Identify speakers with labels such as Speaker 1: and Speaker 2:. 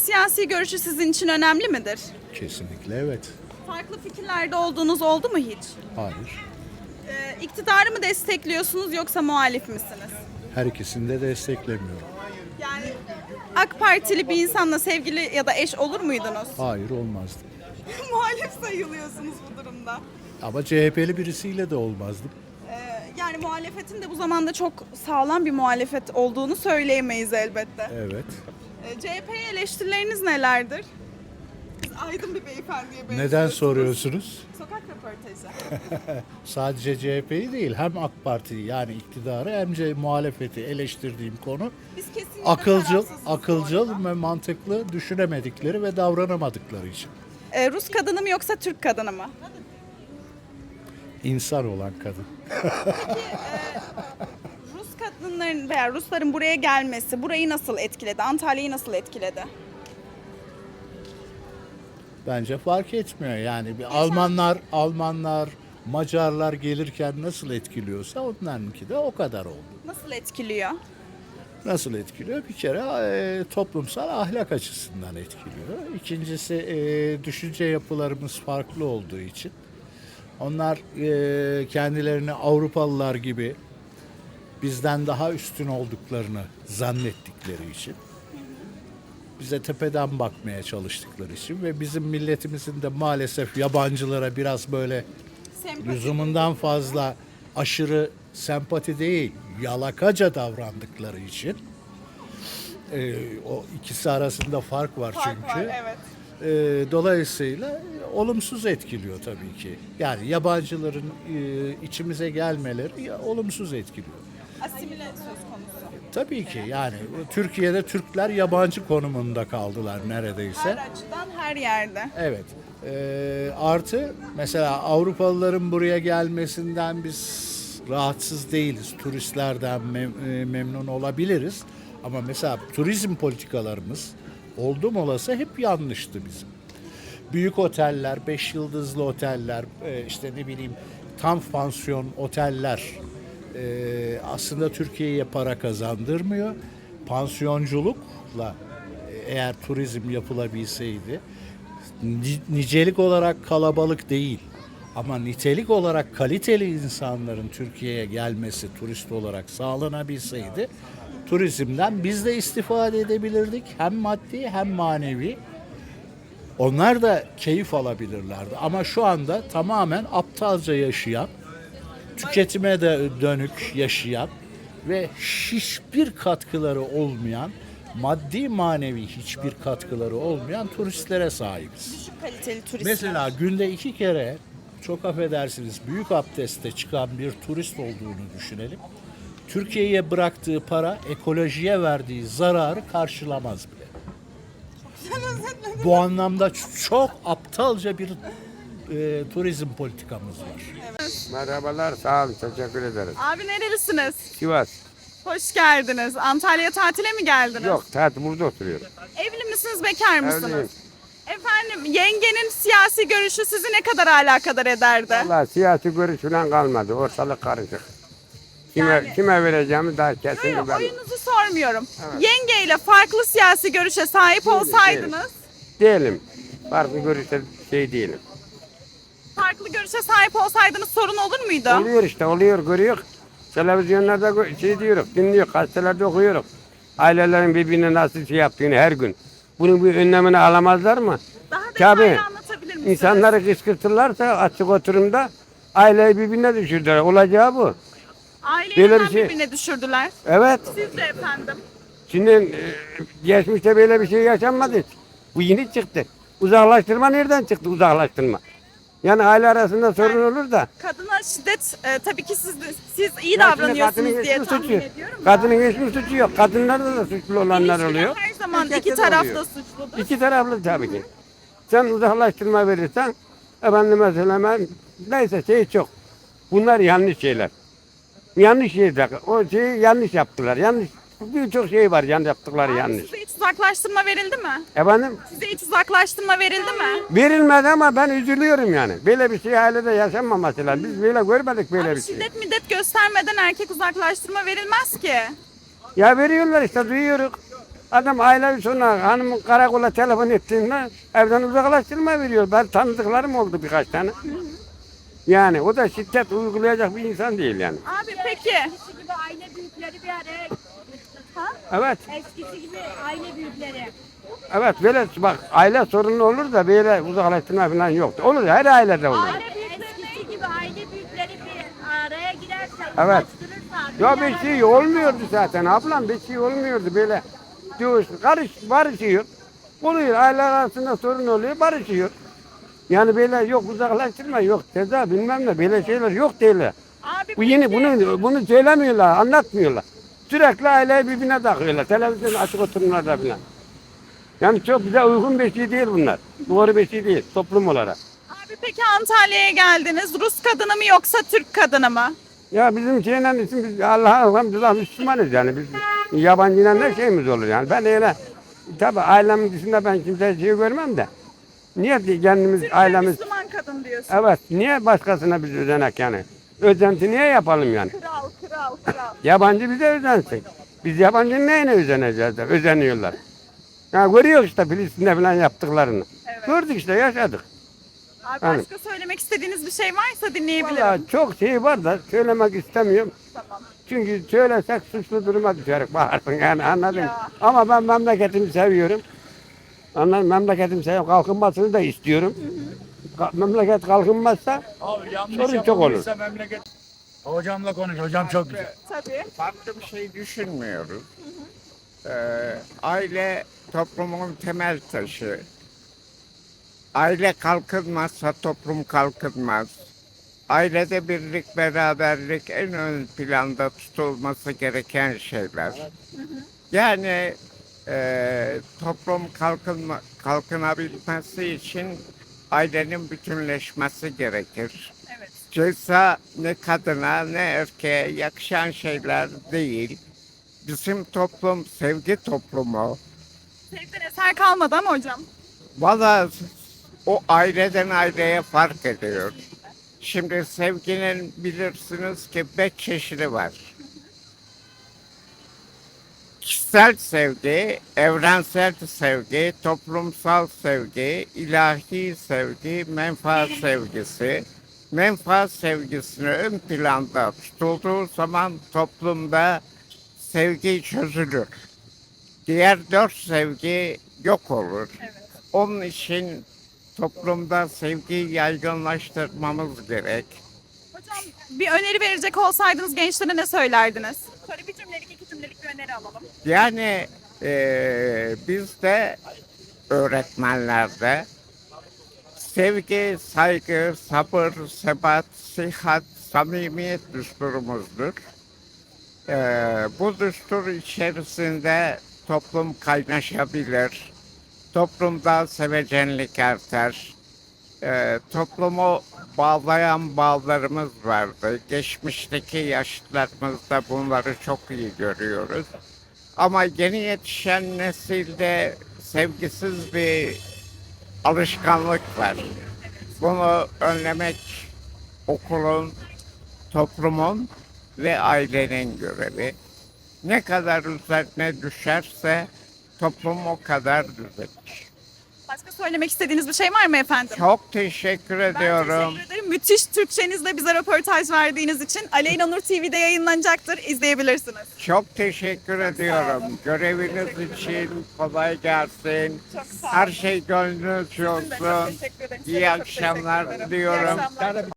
Speaker 1: siyasi görüşü sizin için önemli midir?
Speaker 2: Kesinlikle evet.
Speaker 1: Farklı fikirlerde olduğunuz oldu mu hiç?
Speaker 2: Hayır.
Speaker 1: Ee, iktidarı mı destekliyorsunuz yoksa muhalif misiniz?
Speaker 2: Her ikisini de desteklemiyorum.
Speaker 1: Yani AK Partili bir insanla sevgili ya da eş olur muydunuz?
Speaker 2: Hayır olmazdı.
Speaker 1: muhalif sayılıyorsunuz bu durumda.
Speaker 2: Ama CHP'li birisiyle de olmazdım.
Speaker 1: Ee, yani muhalefetin de bu zamanda çok sağlam bir muhalefet olduğunu söyleyemeyiz elbette.
Speaker 2: Evet.
Speaker 1: Ee, CHP'ye eleştirileriniz nelerdir? Siz aydın bir beyefendiye
Speaker 2: Neden soruyorsunuz?
Speaker 1: Sokak röportajı.
Speaker 2: Sadece CHP'yi değil hem AK Parti'yi yani iktidarı hem de muhalefeti eleştirdiğim konu
Speaker 1: Biz kesinlikle
Speaker 2: akılcıl,
Speaker 1: tarafsızız bu
Speaker 2: akılcıl ve mantıklı düşünemedikleri ve davranamadıkları için.
Speaker 1: Ee, Rus kadını mı yoksa Türk kadını mı?
Speaker 2: İnsan olan kadın.
Speaker 1: Rus kadınların veya Rusların buraya gelmesi burayı nasıl etkiledi? Antalya'yı nasıl etkiledi?
Speaker 2: Bence fark etmiyor yani bir Almanlar, Almanlar, Macarlar gelirken nasıl etkiliyorsa onlarınki de o kadar oldu.
Speaker 1: Nasıl etkiliyor?
Speaker 2: Nasıl etkiliyor? Bir kere e, toplumsal ahlak açısından etkiliyor. İkincisi e, düşünce yapılarımız farklı olduğu için. Onlar e, kendilerini Avrupalılar gibi bizden daha üstün olduklarını zannettikleri için bize tepeden bakmaya çalıştıkları için ve bizim milletimizin de maalesef yabancılara biraz böyle
Speaker 1: Sempati.
Speaker 2: lüzumundan fazla aşırı sempati değil, yalakaca davrandıkları için e, o ikisi arasında fark var
Speaker 1: Fark
Speaker 2: çünkü.
Speaker 1: var, evet.
Speaker 2: E, dolayısıyla olumsuz etkiliyor tabii ki. Yani yabancıların e, içimize gelmeleri ya, olumsuz etkiliyor.
Speaker 1: Asimile söz konusu.
Speaker 2: Tabii ki yani Türkiye'de Türkler yabancı konumunda kaldılar neredeyse.
Speaker 1: Her açıdan her yerde.
Speaker 2: Evet. Ee, artı mesela Avrupalıların buraya gelmesinden biz rahatsız değiliz. Turistlerden mem- memnun olabiliriz. Ama mesela turizm politikalarımız oldum olası hep yanlıştı bizim. Büyük oteller, beş yıldızlı oteller, işte ne bileyim tam pansiyon oteller e, aslında Türkiye'ye para kazandırmıyor. Pansiyonculukla e, eğer turizm yapılabilseydi ni- nicelik olarak kalabalık değil ama nitelik olarak kaliteli insanların Türkiye'ye gelmesi turist olarak sağlanabilseydi turizmden biz de istifade edebilirdik hem maddi hem manevi. Onlar da keyif alabilirlerdi ama şu anda tamamen aptalca yaşayan, tüketime de dönük yaşayan ve hiçbir katkıları olmayan, maddi manevi hiçbir katkıları olmayan turistlere sahibiz.
Speaker 1: Düşük kaliteli turistler.
Speaker 2: Mesela günde iki kere çok affedersiniz büyük abdeste çıkan bir turist olduğunu düşünelim. Türkiye'ye bıraktığı para ekolojiye verdiği zararı karşılamaz bile. Bu anlamda çok aptalca bir e, turizm politikamız var.
Speaker 3: Merhabalar, sağ olun, teşekkür ederiz.
Speaker 1: Abi nerelisiniz?
Speaker 3: Sivas.
Speaker 1: Hoş geldiniz. Antalya tatile mi geldiniz?
Speaker 3: Yok, tatil burada oturuyorum.
Speaker 1: Evli misiniz, bekar mısınız?
Speaker 3: Evliyim.
Speaker 1: Efendim, yengenin siyasi görüşü sizi ne kadar alakadar ederdi?
Speaker 3: Valla siyasi görüş falan kalmadı, ortalık karışık. Kime,
Speaker 1: Yani-
Speaker 3: kime vereceğimi daha kesin
Speaker 1: yok,
Speaker 3: ben.
Speaker 1: oyunuzu sormuyorum. Yengeyle farklı siyasi görüşe sahip olsaydınız,
Speaker 3: Değilim. Farklı görüşte şey değilim.
Speaker 1: Farklı görüşe sahip olsaydınız sorun olur muydu?
Speaker 3: Oluyor işte, oluyor, görüyor. Televizyonlarda şey diyoruz, dinliyor, gazetelerde okuyoruz. Ailelerin birbirini nasıl şey yaptığını her gün. Bunun bir önlemini alamazlar mı?
Speaker 1: Daha
Speaker 3: Tabii.
Speaker 1: detaylı anlatabilir misiniz?
Speaker 3: İnsanları kışkırtırlarsa açık oturumda aileyi birbirine düşürdüler. Olacağı bu.
Speaker 1: Aileyi
Speaker 3: Böyle
Speaker 1: neden
Speaker 3: bir şey-
Speaker 1: birbirine düşürdüler?
Speaker 3: Evet.
Speaker 1: Siz de efendim.
Speaker 3: Şimdi e, geçmişte böyle bir şey yaşanmadı. Bu yeni çıktı. Uzaklaştırma nereden çıktı uzaklaştırma? Yani aile arasında sorun olur da.
Speaker 1: Kadına şiddet e, tabii ki siz siz iyi
Speaker 3: Ya şimdi
Speaker 1: davranıyorsunuz diye
Speaker 3: hiçbir
Speaker 1: tahmin
Speaker 3: suçu.
Speaker 1: ediyorum. da.
Speaker 3: Kadının hiçbir suçu yok. Kadınlarda da suçlu olanlar oluyor.
Speaker 1: Her zaman
Speaker 3: Erkekte
Speaker 1: iki
Speaker 3: de
Speaker 1: taraf
Speaker 3: oluyor.
Speaker 1: da suçludur.
Speaker 3: İki taraflı tabii ki. Sen uzaklaştırma verirsen efendim mesela ben neyse şey çok. Bunlar yanlış şeyler. Yanlış şeyler. O şeyi yanlış yaptılar. Yanlış birçok şey var yan yaptıkları
Speaker 1: Abi
Speaker 3: yanlış.
Speaker 1: Size hiç uzaklaştırma verildi mi?
Speaker 3: Efendim
Speaker 1: Size hiç uzaklaştırma verildi mi?
Speaker 3: verilmedi ama ben üzülüyorum yani. Böyle bir şey ailede yaşanmaması lazım. Biz böyle görmedik böyle
Speaker 1: Abi
Speaker 3: bir şey.
Speaker 1: şiddet middet göstermeden erkek uzaklaştırma verilmez ki.
Speaker 3: Ya veriyorlar işte duyuyoruz. Adam aile sonra hanımın karakola telefon ettiğinde evden uzaklaştırma veriyor. Ben tanıdıklarım oldu birkaç tane. Yani o da şiddet uygulayacak bir insan değil yani.
Speaker 1: Abi peki
Speaker 4: Eskisi gibi aile büyükleri bir araya
Speaker 3: Evet,
Speaker 4: eskisi gibi aile büyükleri.
Speaker 3: evet böyle bak aile sorunu olur da böyle uzaklaştırma falan yoktu. Olur her ailede olur.
Speaker 4: Aile büyükleri gibi aile büyükleri bir araya girerse
Speaker 3: Evet. Ya bir şey olmuyordu zaten ablam bir şey olmuyordu böyle. Diyor karış barışıyor. Oluyor aile arasında sorun oluyor barışıyor. Yani böyle yok uzaklaştırma yok ceza bilmem ne böyle şeyler yok değil.
Speaker 1: abi
Speaker 3: Bu yeni bunu bunu söylemiyorlar anlatmıyorlar. Sürekli aileyi birbirine takıyorlar. Televizyon açık oturumlarda falan. Yani çok bize uygun bir şey değil bunlar. Doğru bir şey değil toplum olarak.
Speaker 1: abi peki Antalya'ya geldiniz. Rus kadını mı yoksa Türk kadını mı?
Speaker 3: Ya bizim şeyle için biz Allah'a elhamdülillah Müslümanız yani biz yabancıyla ne şeyimiz olur yani. Ben öyle tabi ailemin dışında ben kimseye şey görmem de. Niye di- kendimiz
Speaker 1: Türk
Speaker 3: ailemiz
Speaker 1: Müslüman kadın diyorsun.
Speaker 3: evet niye başkasına biz özenek yani? Özenti niye yapalım yani?
Speaker 1: Kral, kral, kral.
Speaker 3: Yabancı bize özensin. Biz yabancının neyine özeneceğiz de özeniyorlar. Ya görüyoruz işte Filistin'de falan yaptıklarını.
Speaker 1: Evet.
Speaker 3: Gördük işte yaşadık.
Speaker 1: Abi
Speaker 3: Yani-
Speaker 1: başka söylemek istediğiniz bir şey varsa dinleyebilirim.
Speaker 3: Vallahi çok şey var da söylemek istemiyorum.
Speaker 1: Tamam.
Speaker 3: Çünkü söylesek suçlu duruma düşerik bağırsın yani anladın mı?
Speaker 1: Ya.
Speaker 3: Ama ben memleketimi seviyorum. Anladın mı? Memleketimi seviyorum. Kalkınmasını da istiyorum. Ka- Memleket kalkınmazsa
Speaker 2: Abi yanlış
Speaker 3: Sorun çok olur.
Speaker 2: yapılmışsa memleket. Hocamla konuş. Hocam çok güzel.
Speaker 1: Tabii.
Speaker 5: farklı bir şey düşünmüyoruz. Ee, aile toplumun temel taşı. Aile kalkınmazsa toplum kalkınmaz. Ailede birlik, beraberlik en ön planda tutulması gereken şeyler. Yani e, toplum kalkınma, kalkınabilmesi için ailenin bütünleşmesi gerekir. Ceza ne kadına ne erkeğe yakışan şeyler değil. Bizim toplum sevgi toplumu.
Speaker 1: Sevgiden eser kalmadı ama hocam.
Speaker 5: Valla o aileden aileye fark ediyor. Şimdi sevginin bilirsiniz ki beş çeşidi var. Kişisel sevgi, evrensel sevgi, toplumsal sevgi, ilahi sevgi, menfaat sevgisi. Menfaat sevgisini ön planda tutulduğu zaman toplumda sevgi çözülür. Diğer dört sevgi yok olur.
Speaker 1: Evet.
Speaker 5: Onun için toplumda sevgiyi yaygınlaştırmamız gerek.
Speaker 1: Hocam bir öneri verecek olsaydınız gençlere ne söylerdiniz? Şöyle bir cümlelik, iki cümlelik bir öneri alalım.
Speaker 5: Yani eee biz de öğretmenlerde sevgi, saygı, sabır, sebat, sihat, samimiyet düsturumuzdur. Eee, bu düstur içerisinde toplum kaynaşabilir. Toplumda sevecenlik artar. Eee, toplumu bağlayan bağlarımız vardı. Geçmişteki yaşlılarımızda bunları çok iyi görüyoruz. Ama yeni yetişen nesilde sevgisiz bir alışkanlık var. Bunu önlemek okulun, toplumun ve ailenin görevi. Ne kadar üzerine düşerse toplum o kadar düzelir.
Speaker 1: Başka söylemek istediğiniz bir şey var mı efendim?
Speaker 5: Çok teşekkür
Speaker 1: Ben
Speaker 5: ediyorum.
Speaker 1: teşekkür ederim. Müthiş Türkçenizle bize röportaj verdiğiniz için Aleyna Nur TV'de yayınlanacaktır. İzleyebilirsiniz.
Speaker 5: Çok teşekkür ediyorum. Göreviniz için kolay gelsin.
Speaker 1: Çok sağ olun.
Speaker 5: Her şey gönlünüzce olsun.
Speaker 1: teşekkür.
Speaker 5: İyi akşamlar
Speaker 1: teşekkür
Speaker 5: diliyorum.
Speaker 1: İyi akşamlar.